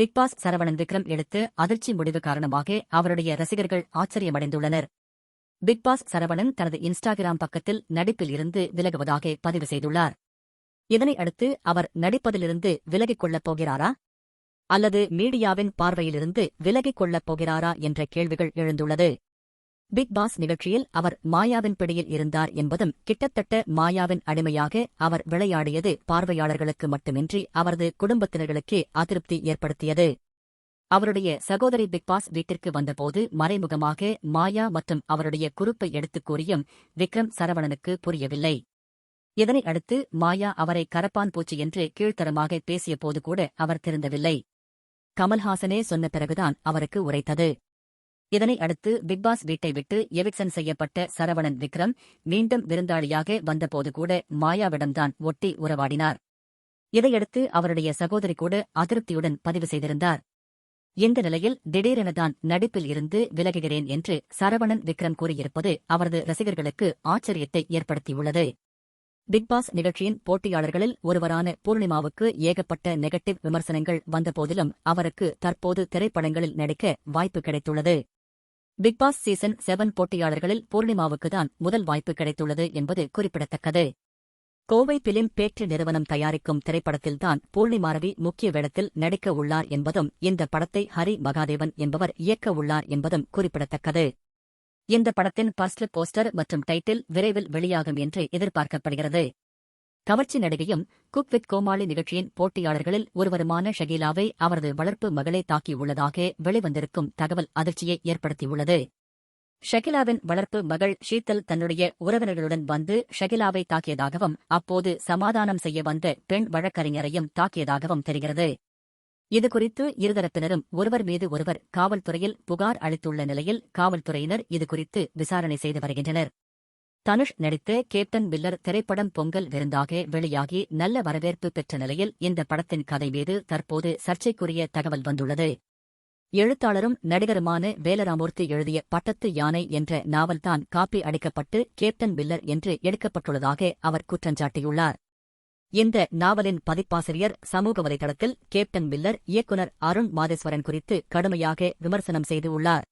Bigg Boss Saravanan Vikram எடுத்து அதிர்ச்சி முடிவு காரணமாக அவருடைய ரசிகர்கள் ஆச்சரியமடைந்துள்ளனர். பிக்பாஸ் சரவணன் தனது இன்ஸ்டாகிராம் பக்கத்தில் நடிப்பில் இருந்து விலகுவதாக பதிவு செய்துள்ளார். இதனை அடுத்து அவர் நடிப்பதிலிருந்து விலகிக் கொள்ளப் போகிறாரா? அல்லது மீடியாவின் பார்வையிலிருந்து விலகிக் கொள்ளப் போகிறாரா என்ற கேள்விகள் எழுந்துள்ளது. பிக் பாஸ் நிகழ்ச்சியில் அவர் மாயாவின் பிடியில் இருந்தார் என்பதும் கிட்டத்தட்ட மாயாவின் அடிமையாக அவர் விளையாடியது பார்வையாளர்களுக்கு மட்டுமின்றி அவரது குடும்பத்தினர்களுக்கே அதிருப்தி ஏற்படுத்தியது. அவருடைய சகோதரி பிக்பாஸ் வீட்டிற்கு வந்தபோது மறைமுகமாக மாயா மற்றும் அவருடைய குறுப்பை எடுத்துக் கூறியும் விக்ரம் சரவணனுக்கு புரியவில்லை. இதனை அடுத்து மாயா அவரை கரப்பான் பூச்சி என்று கீழ்த்தரமாக பேசியபோது கூட அவர் திருந்தவில்லை. கமல்ஹாசனே சொன்ன பிறகுதான் அவருக்கு உரைத்தது. இதனை அடுத்து பிக்பாஸ் வீட்டை விட்டு எவிக்சன் செய்யப்பட்ட சரவணன் விக்ரம் மீண்டும் விருந்தாளியாக வந்தபோது கூட மாயாவிடம்தான் ஒட்டி உறவாடினார். இதையடுத்து அவருடைய சகோதரி கூட அதிருப்தியுடன் பதிவு செய்திருந்தார். இந்த நிலையில் திடீரெனதான் நடிப்பில் இருந்து விலகுகிறேன் என்று சரவணன் விக்ரம் கூறியிருப்பது அவரது ரசிகர்களுக்கு ஆச்சரியத்தை ஏற்படுத்தியுள்ளது. பிக்பாஸ் நிகழ்ச்சியின் போட்டியாளர்களில் ஒருவரான பூர்ணிமாவுக்கு ஏகப்பட்ட நெகட்டிவ் விமர்சனங்கள் வந்தபோதிலும் அவருக்கு தற்போது திரைப்படங்களில் நடிக்க வாய்ப்பு கிடைத்துள்ளது. பிக்பாஸ் சீசன் செவன் போட்டியாளர்களில் பூர்ணிமாவுக்குதான் முதல் வாய்ப்பு கிடைத்துள்ளது என்பது குறிப்பிடத்தக்கது. கோவை பிலிம் பேட்ரி நிறுவனம் தயாரிக்கும் திரைப்படத்தில்தான் பூர்ணிமா ரவி முக்கிய வேடத்தில் நடிக்க உள்ளார் என்பதும் இந்த படத்தை ஹரி மகாதேவன் என்பவர் இயக்க உள்ளார் என்பதும் குறிப்பிடத்தக்கது. இந்த படத்தின் ஃபர்ஸ்ட் போஸ்டர் மற்றும் டைட்டில் விரைவில் வெளியாகும் என்று எதிர்பார்க்கப்படுகிறது. கவர்ச்சி நடிகையும் குக் வித் கோமாளி நிகழ்ச்சியின் போட்டியாளர்களில் ஒருவருமான ஷகீலாவை அவரது வளர்ப்பு மகளே தாக்கியுள்ளதாக வெளிவந்திருக்கும் தகவல் அதிர்ச்சியை ஏற்படுத்தியுள்ளது. ஷகிலாவின் வளர்ப்பு மகள் ஷீத்தல் தன்னுடைய உறவினர்களுடன் வந்து ஷகிலாவை தாக்கியதாகவும் அப்போது சமாதானம் செய்ய வந்த பெண் வழக்கறிஞரையும் தாக்கியதாகவும் தெரிகிறது. இதுகுறித்து இருதரப்பினரும் ஒருவர் மீது ஒருவர் காவல்துறையில் புகார் அளித்துள்ள நிலையில் காவல்துறையினர் இதுகுறித்து விசாரணை செய்து வருகின்றனர். தனுஷ் நடித்த கேப்டன் பில்லர் திரைப்படம் பொங்கல் விருந்தாக வெளியாகி நல்ல வரவேற்பு பெற்ற நிலையில் இந்த படத்தின் கதை மீது தற்போது சர்ச்சைக்குரிய தகவல் வந்துள்ளது. எழுத்தாளரும் நடிகருமான வேலராமூர்த்தி எழுதிய பட்டத்து யானை என்ற நாவல்தான் காப்பி அடிக்கப்பட்டு கேப்டன் பில்லர் என்று எடுக்கப்பட்டுள்ளதாக அவர் குற்றஞ்சாட்டியுள்ளார் இந்த நாவலின் பதிப்பாசிரியர் சமூக வலைதளத்தில் கேப்டன் பில்லர் இயக்குனர் அருண் மாதேஸ்வரன் குறித்து கடுமையாக விமர்சனம் செய்துள்ளார்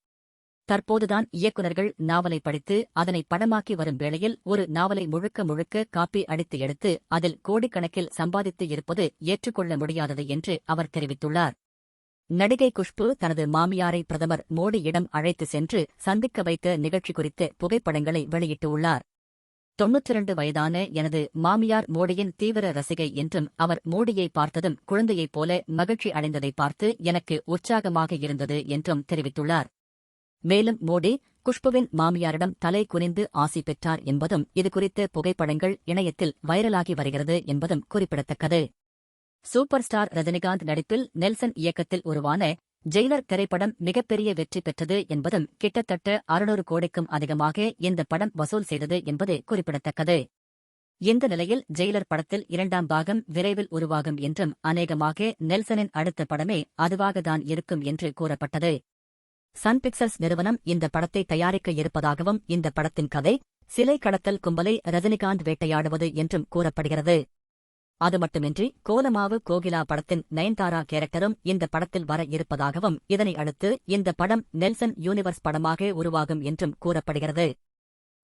தற்போதுதான் இயக்குநர்கள் நாவலை படித்து அதனை படமாக்கி வரும் வேளையில் ஒரு நாவலை முழுக்க முழுக்க காப்பி அடித்து எடுத்து அதில் கோடிக்கணக்கில் சம்பாதித்து இருப்பது ஏற்றுக்கொள்ள முடியாதது என்று அவர் தெரிவித்துள்ளார். நடிகை குஷ்பு தனது மாமியாரை பிரதமர் மோடியிடம் அழைத்து சென்று சந்திக்க வைத்த நிகழ்ச்சி குறித்த புகைப்படங்களை வெளியிட்டுள்ளார் தொன்னூற்றிரண்டு வயதான எனது மாமியார் மோடியின் தீவிர ரசிகை என்றும் அவர் மோடியை பார்த்ததும் குழந்தையைப் போல மகிழ்ச்சி அடைந்ததை பார்த்து எனக்கு உற்சாகமாக இருந்தது என்றும் தெரிவித்துள்ளார். மேலும் மோடி குஷ்புவின் மாமியாரிடம் தலை குனிந்து ஆசி பெற்றார் என்பதும் இதுகுறித்த புகைப்படங்கள் இணையத்தில் வைரலாகி வருகிறது என்பதும் குறிப்பிடத்தக்கது. சூப்பர் ஸ்டார் ரஜினிகாந்த் நடிப்பில் நெல்சன் இயக்கத்தில் உருவான ஜெயிலர் திரைப்படம் மிகப்பெரிய வெற்றி பெற்றது என்பதும் கிட்டத்தட்ட அறுநூறு கோடிக்கும் அதிகமாக இந்த படம் வசூல் செய்தது என்பது குறிப்பிடத்தக்கது. இந்த நிலையில் ஜெயிலர் படத்தில் இரண்டாம் பாகம் விரைவில் உருவாகும் என்றும் அநேகமாக நெல்சனின் அடுத்த படமே அதுவாகத்தான் இருக்கும் என்று கூறப்பட்டது. சன் பிக்சர்ஸ் நிறுவனம் இந்த படத்தை தயாரிக்க இருப்பதாகவும் இந்த படத்தின் கதை சிலை கடத்தல் கும்பலை ரஜினிகாந்த் வேட்டையாடுவது என்றும் கூறப்படுகிறது. அது மட்டுமின்றி கோலமாவு கோகிலா படத்தின் நயன்தாரா கேரக்டரும் இந்த படத்தில் வர இருப்பதாகவும் இதனை அடுத்து இந்த படம் நெல்சன் யூனிவர்ஸ் படமாக உருவாகும் என்றும் கூறப்படுகிறது.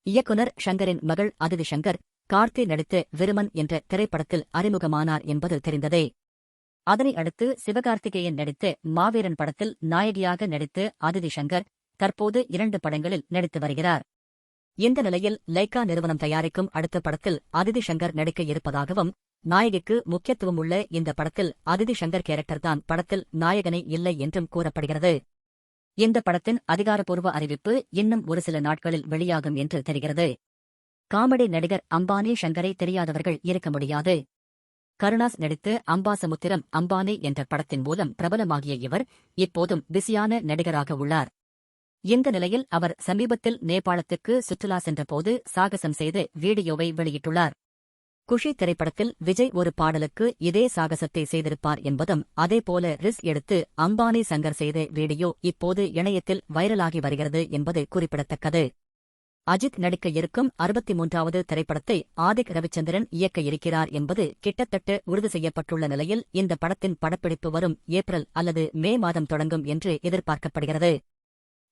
இயக்குனர் ஷங்கரின் மகள் அதிதி ஷங்கர் கார்த்தி நடித்த விருமன் என்ற திரைப்படத்தில் அறிமுகமானார் என்பது தெரிந்ததே. அதனை அடுத்து சிவகார்த்திகேயன் நடித்து மாவீரன் படத்தில் நாயகியாக நடித்து அதிதி ஷங்கர் தற்போது இரண்டு படங்களில் நடித்து வருகிறார். இந்த நிலையில் லைகா நிறுவனம் தயாரிக்கும் அடுத்த படத்தில் அதிதி ஷங்கர் நடிக்க இருப்பதாகவும் நாயகிக்கு முக்கியத்துவம் உள்ள இந்த படத்தில் அதிதி ஷங்கர் கேரக்டர்தான் படத்தில் நாயகனை இல்லை என்றும் கூறப்படுகிறது. இந்த படத்தின் அதிகாரப்பூர்வ அறிவிப்பு இன்னும் ஒரு சில நாட்களில் வெளியாகும் என்று தெரிகிறது. காமெடி நடிகர் அம்பானி ஷங்கரை தெரியாதவர்கள் இருக்க முடியாது. கருணாஸ் நடித்து அம்பாசமுத்திரம் அம்பானி என்ற படத்தின் மூலம் பிரபலமாகிய இவர் இப்போதும் பிஸியான நடிகராக உள்ளார். இந்த நிலையில் அவர் சமீபத்தில் நேபாளத்துக்கு சுற்றுலா சென்றபோது சாகசம் செய்து வீடியோவை வெளியிட்டுள்ளார். குஷி திரைப்படத்தில் விஜய் ஒரு பாடலுக்கு இதே சாகசத்தை செய்திருப்பார் என்பதும் அதேபோல ரிஸ் எடுத்து அம்பானி சங்கர் செய்த வீடியோ இப்போது இணையத்தில் வைரலாகி வருகிறது என்பது குறிப்பிடத்தக்கது. அஜித் நடிக்க இருக்கும் அறுபத்தி மூன்றாவது திரைப்படத்தை ஆதிக் ரவிச்சந்திரன் இயக்க இருக்கிறார் என்பது கிட்டத்தட்ட உறுதி செய்யப்பட்டுள்ள நிலையில் இந்த படத்தின் படப்பிடிப்பு வரும் ஏப்ரல் அல்லது மே மாதம் தொடங்கும் என்று எதிர்பார்க்கப்படுகிறது.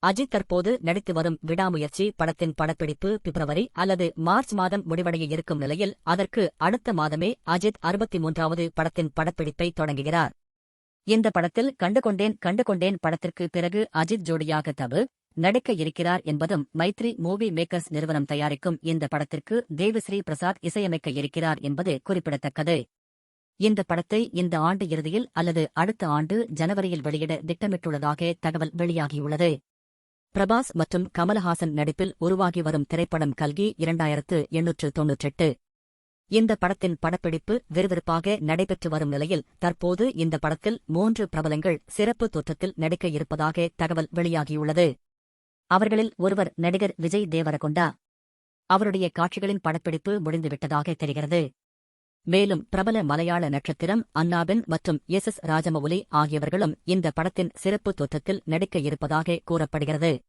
அஜித் தற்போது நடித்து வரும் விடாமுயற்சி படத்தின் படப்பிடிப்பு பிப்ரவரி அல்லது மார்ச் மாதம் முடிவடைய இருக்கும் நிலையில் அதற்கு அடுத்த மாதமே அஜித் அறுபத்தி மூன்றாவது படத்தின் படப்பிடிப்பை தொடங்குகிறார். இந்த படத்தில் கண்டுகொண்டேன் கண்டுகொண்டேன் படத்திற்கு பிறகு அஜித் ஜோடியாக தபு நடிக்க இருக்கிறார் என்பதும் மைத்ரி மூவி மேக்கர்ஸ் நிறுவனம் தயாரிக்கும் இந்த படத்திற்கு தேவிஸ்ரீ பிரசாத் இசையமைக்க இருக்கிறார் என்பது குறிப்பிடத்தக்கது. இந்த படத்தை இந்த ஆண்டு இறுதியில் அல்லது அடுத்த ஆண்டு ஜனவரியில் வெளியிட திட்டமிட்டுள்ளதாக தகவல் வெளியாகியுள்ளது. பிரபாஸ் மற்றும் கமலஹாசன் நடிப்பில் உருவாகி வரும் திரைப்படம் கல்கி இரண்டாயிரத்து எண்ணூற்று தொன்னூற்றெட்டு. இந்த படத்தின் படப்பிடிப்பு விறுவிறுப்பாக நடைபெற்று வரும் நிலையில் தற்போது இந்த படத்தில் மூன்று பிரபலங்கள் சிறப்பு தோற்றத்தில் நடிக்க இருப்பதாக தகவல் வெளியாகியுள்ளது. அவர்களில் ஒருவர் நடிகர் விஜய் தேவரகொண்டா. அவருடைய காட்சிகளின் படப்பிடிப்பு முடிந்துவிட்டதாக தெரிகிறது. மேலும் பிரபல மலையாள நட்சத்திரம் அன்னாபென் மற்றும் எஸ் எஸ் ராஜமௌலி ஆகியவர்களும் இந்த படத்தின் சிறப்பு தோற்றத்தில் நடிக்க இருப்பதாக கூறப்படுகிறது.